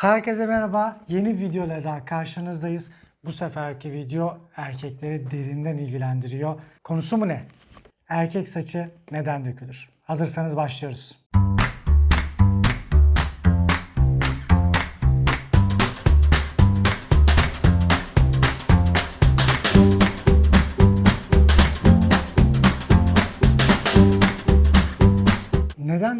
Herkese merhaba. Yeni videoyla daha karşınızdayız. Bu seferki video erkekleri derinden ilgilendiriyor. Konusu mu ne? Erkek saçı neden dökülür? Hazırsanız başlıyoruz.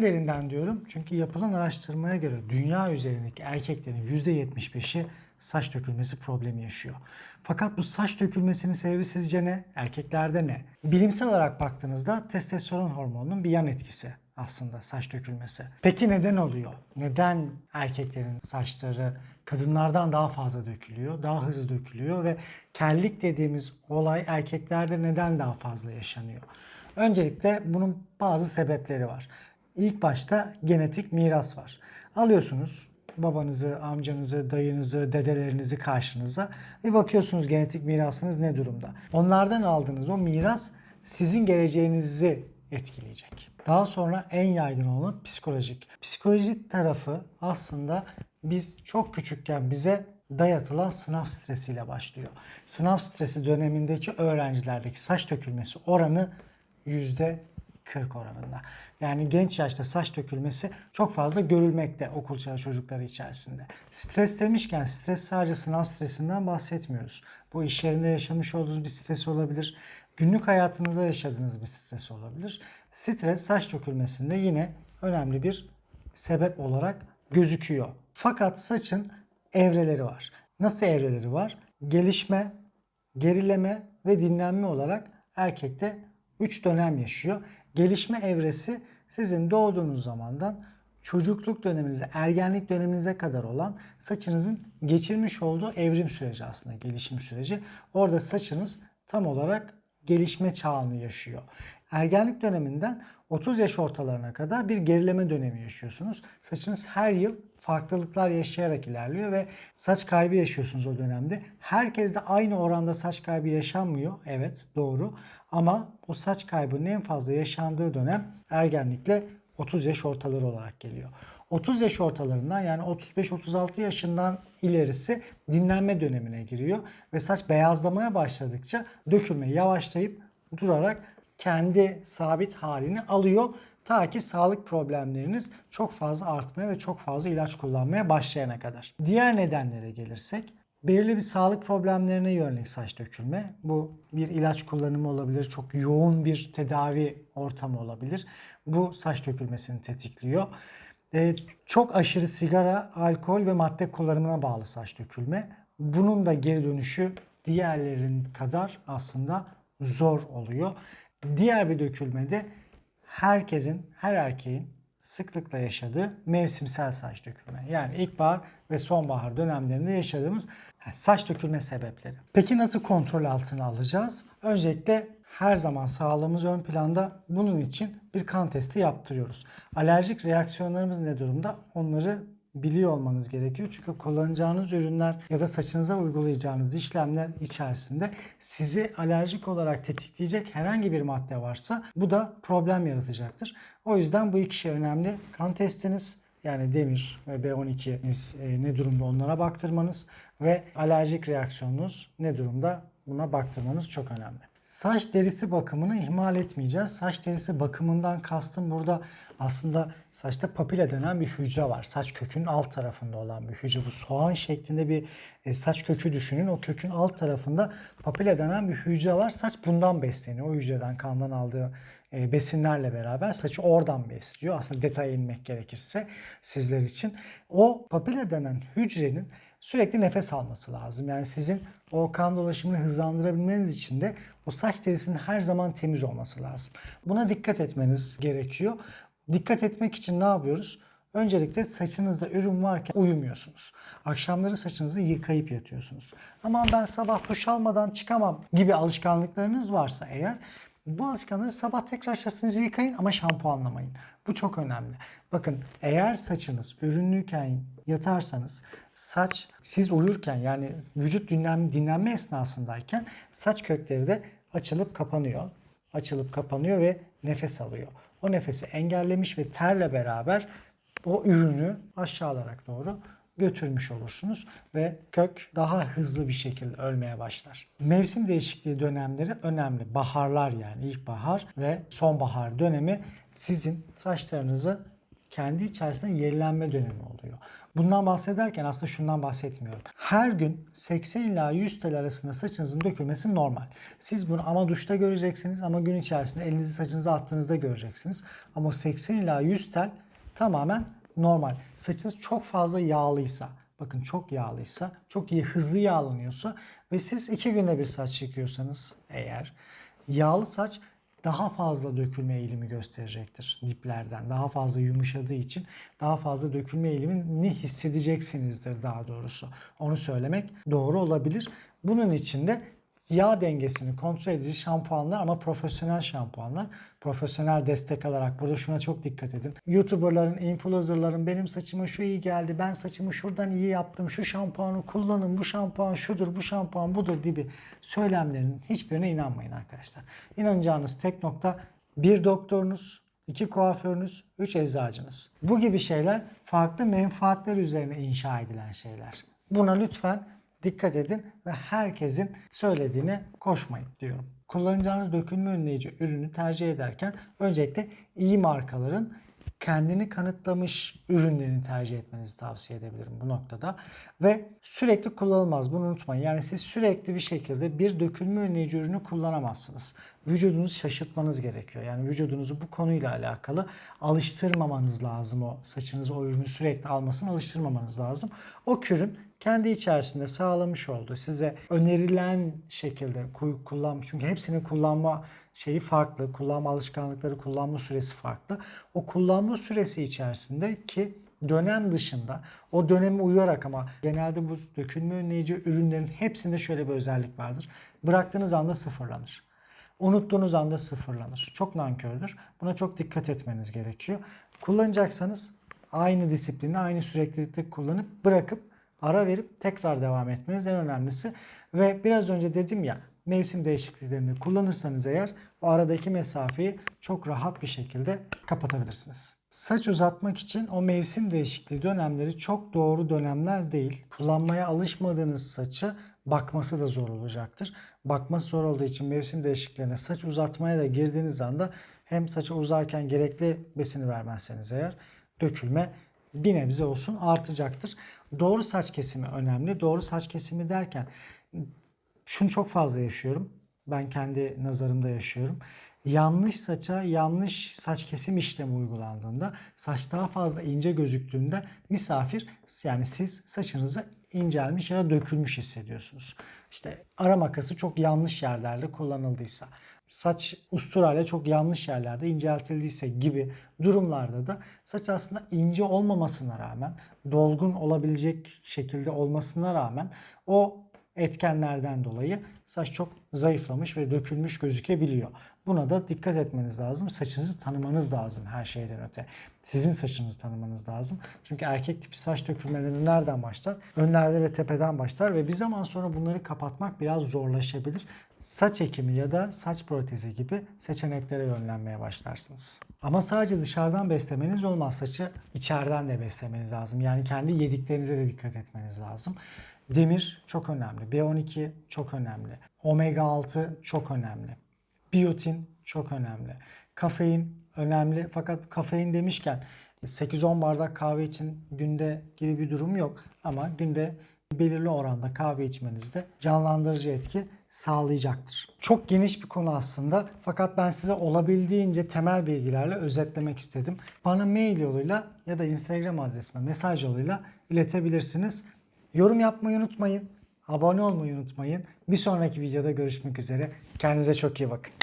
Derinden diyorum? Çünkü yapılan araştırmaya göre dünya üzerindeki erkeklerin %75'i saç dökülmesi problemi yaşıyor. Fakat bu saç dökülmesinin sebebi sizce ne? Erkeklerde ne? Bilimsel olarak baktığınızda testosteron hormonunun bir yan etkisi aslında saç dökülmesi. Peki neden oluyor? Neden erkeklerin saçları kadınlardan daha fazla dökülüyor, daha hızlı dökülüyor ve kellik dediğimiz olay erkeklerde neden daha fazla yaşanıyor? Öncelikle bunun bazı sebepleri var. İlk başta genetik miras var. Alıyorsunuz babanızı, amcanızı, dayınızı, dedelerinizi karşınıza ve bakıyorsunuz genetik mirasınız ne durumda. Onlardan aldığınız o miras sizin geleceğinizi etkileyecek. Daha sonra en yaygın olan psikolojik. Psikolojik tarafı aslında biz çok küçükken bize dayatılan sınav stresiyle başlıyor. Sınav stresi dönemindeki öğrencilerdeki saç dökülmesi oranı yüzde 40 oranında. Yani genç yaşta saç dökülmesi çok fazla görülmekte okul çağı çocukları içerisinde. Stres demişken stres sadece sınav stresinden bahsetmiyoruz. Bu iş yerinde yaşamış olduğunuz bir stres olabilir. Günlük hayatınızda yaşadığınız bir stres olabilir. Stres saç dökülmesinde yine önemli bir sebep olarak gözüküyor. Fakat saçın evreleri var. Nasıl evreleri var? Gelişme, gerileme ve dinlenme olarak erkekte 3 dönem yaşıyor. Gelişme evresi sizin doğduğunuz zamandan çocukluk döneminize, ergenlik döneminize kadar olan saçınızın geçirmiş olduğu evrim süreci aslında gelişim süreci. Orada saçınız tam olarak gelişme çağını yaşıyor. Ergenlik döneminden 30 yaş ortalarına kadar bir gerileme dönemi yaşıyorsunuz. Saçınız her yıl farklılıklar yaşayarak ilerliyor ve saç kaybı yaşıyorsunuz o dönemde. Herkes de aynı oranda saç kaybı yaşanmıyor. Evet doğru. Ama o saç kaybının en fazla yaşandığı dönem ergenlikle 30 yaş ortaları olarak geliyor. 30 yaş ortalarından yani 35-36 yaşından ilerisi dinlenme dönemine giriyor ve saç beyazlamaya başladıkça dökülme yavaşlayıp durarak kendi sabit halini alıyor. Ta ki sağlık problemleriniz çok fazla artmaya ve çok fazla ilaç kullanmaya başlayana kadar. Diğer nedenlere gelirsek belirli bir sağlık problemlerine yönelik saç dökülme. Bu bir ilaç kullanımı olabilir, çok yoğun bir tedavi ortamı olabilir. Bu saç dökülmesini tetikliyor. Ee, çok aşırı sigara, alkol ve madde kullanımına bağlı saç dökülme. Bunun da geri dönüşü diğerlerin kadar aslında zor oluyor. Diğer bir dökülmede herkesin, her erkeğin sıklıkla yaşadığı mevsimsel saç dökülme. Yani ilkbahar ve sonbahar dönemlerinde yaşadığımız saç dökülme sebepleri. Peki nasıl kontrol altına alacağız? Öncelikle her zaman sağlığımız ön planda. Bunun için bir kan testi yaptırıyoruz. Alerjik reaksiyonlarımız ne durumda? Onları biliyor olmanız gerekiyor. Çünkü kullanacağınız ürünler ya da saçınıza uygulayacağınız işlemler içerisinde sizi alerjik olarak tetikleyecek herhangi bir madde varsa bu da problem yaratacaktır. O yüzden bu iki şey önemli. Kan testiniz yani demir ve B12'niz e, ne durumda onlara baktırmanız ve alerjik reaksiyonunuz ne durumda buna baktırmanız çok önemli. Saç derisi bakımını ihmal etmeyeceğiz. Saç derisi bakımından kastım burada aslında saçta papila denen bir hücre var. Saç kökünün alt tarafında olan bir hücre. Bu soğan şeklinde bir e, saç kökü düşünün. O kökün alt tarafında papila denen bir hücre var. Saç bundan besleniyor. O hücreden kandan aldığı e, besinlerle beraber saçı oradan besliyor. Aslında detaya inmek gerekirse sizler için. O papila denen hücrenin sürekli nefes alması lazım. Yani sizin o kan dolaşımını hızlandırabilmeniz için de o saç derisinin her zaman temiz olması lazım. Buna dikkat etmeniz gerekiyor. Dikkat etmek için ne yapıyoruz? Öncelikle saçınızda ürün varken uyumuyorsunuz. Akşamları saçınızı yıkayıp yatıyorsunuz. Ama ben sabah duş almadan çıkamam gibi alışkanlıklarınız varsa eğer bu alışkanlığı sabah tekrar saçınızı yıkayın ama şampuanlamayın. Bu çok önemli. Bakın eğer saçınız ürünlüyken yatarsanız saç siz uyurken yani vücut dinlenme, dinlenme esnasındayken saç kökleri de açılıp kapanıyor. Açılıp kapanıyor ve nefes alıyor. O nefesi engellemiş ve terle beraber o ürünü aşağı alarak doğru götürmüş olursunuz ve kök daha hızlı bir şekilde ölmeye başlar. Mevsim değişikliği dönemleri önemli. Baharlar yani ilkbahar ve sonbahar dönemi sizin saçlarınızı kendi içerisinde yenilenme dönemi oluyor. Bundan bahsederken aslında şundan bahsetmiyorum. Her gün 80 ila 100 tel arasında saçınızın dökülmesi normal. Siz bunu ama duşta göreceksiniz ama gün içerisinde elinizi saçınıza attığınızda göreceksiniz. Ama 80 ila 100 tel tamamen normal. Saçınız çok fazla yağlıysa, bakın çok yağlıysa, çok iyi hızlı yağlanıyorsa ve siz iki günde bir saç yıkıyorsanız eğer yağlı saç daha fazla dökülme eğilimi gösterecektir diplerden. Daha fazla yumuşadığı için daha fazla dökülme eğilimini hissedeceksinizdir daha doğrusu. Onu söylemek doğru olabilir. Bunun için de yağ dengesini kontrol edici şampuanlar ama profesyonel şampuanlar. Profesyonel destek alarak burada şuna çok dikkat edin. YouTuber'ların, influencer'ların benim saçıma şu iyi geldi, ben saçımı şuradan iyi yaptım, şu şampuanı kullanın, bu şampuan şudur, bu şampuan budur gibi söylemlerin hiçbirine inanmayın arkadaşlar. İnanacağınız tek nokta bir doktorunuz, iki kuaförünüz, üç eczacınız. Bu gibi şeyler farklı menfaatler üzerine inşa edilen şeyler. Buna lütfen dikkat edin ve herkesin söylediğine koşmayın diyorum. Kullanacağınız dökülme önleyici ürünü tercih ederken öncelikle iyi markaların kendini kanıtlamış ürünlerini tercih etmenizi tavsiye edebilirim bu noktada. Ve sürekli kullanılmaz bunu unutmayın. Yani siz sürekli bir şekilde bir dökülme önleyici ürünü kullanamazsınız. Vücudunuzu şaşırtmanız gerekiyor. Yani vücudunuzu bu konuyla alakalı alıştırmamanız lazım. O saçınız o ürünü sürekli almasını alıştırmamanız lazım. O kürün kendi içerisinde sağlamış olduğu size önerilen şekilde ku- kullan çünkü hepsinin kullanma şeyi farklı, kullanma alışkanlıkları, kullanma süresi farklı. O kullanma süresi içerisinde ki dönem dışında o döneme uyarak ama genelde bu dökülme önleyici ürünlerin hepsinde şöyle bir özellik vardır. Bıraktığınız anda sıfırlanır. Unuttuğunuz anda sıfırlanır. Çok nankördür. Buna çok dikkat etmeniz gerekiyor. Kullanacaksanız aynı disiplini, aynı süreklilikte kullanıp bırakıp ara verip tekrar devam etmeniz en önemlisi. Ve biraz önce dedim ya mevsim değişikliklerini kullanırsanız eğer o aradaki mesafeyi çok rahat bir şekilde kapatabilirsiniz. Saç uzatmak için o mevsim değişikliği dönemleri çok doğru dönemler değil. Kullanmaya alışmadığınız saçı bakması da zor olacaktır. Bakması zor olduğu için mevsim değişikliklerine saç uzatmaya da girdiğiniz anda hem saçı uzarken gerekli besini vermezseniz eğer dökülme bir nebze olsun artacaktır. Doğru saç kesimi önemli. Doğru saç kesimi derken şunu çok fazla yaşıyorum. Ben kendi nazarımda yaşıyorum. Yanlış saça yanlış saç kesim işlemi uygulandığında saç daha fazla ince gözüktüğünde misafir yani siz saçınızı incelmiş ya da dökülmüş hissediyorsunuz. İşte ara makası çok yanlış yerlerde kullanıldıysa saç usturayla çok yanlış yerlerde inceltildiyse gibi durumlarda da saç aslında ince olmamasına rağmen dolgun olabilecek şekilde olmasına rağmen o etkenlerden dolayı saç çok zayıflamış ve dökülmüş gözükebiliyor. Buna da dikkat etmeniz lazım. Saçınızı tanımanız lazım her şeyden öte. Sizin saçınızı tanımanız lazım. Çünkü erkek tipi saç dökülmeleri nereden başlar? Önlerde ve tepeden başlar ve bir zaman sonra bunları kapatmak biraz zorlaşabilir. Saç ekimi ya da saç protezi gibi seçeneklere yönlenmeye başlarsınız. Ama sadece dışarıdan beslemeniz olmaz. Saçı içeriden de beslemeniz lazım. Yani kendi yediklerinize de dikkat etmeniz lazım. Demir çok önemli. B12 çok önemli. Omega 6 çok önemli. Biyotin çok önemli. Kafein önemli. Fakat kafein demişken 8-10 bardak kahve için günde gibi bir durum yok. Ama günde belirli oranda kahve içmenizde canlandırıcı etki sağlayacaktır. Çok geniş bir konu aslında fakat ben size olabildiğince temel bilgilerle özetlemek istedim. Bana mail yoluyla ya da Instagram adresime mesaj yoluyla iletebilirsiniz. Yorum yapmayı unutmayın. Abone olmayı unutmayın. Bir sonraki videoda görüşmek üzere. Kendinize çok iyi bakın.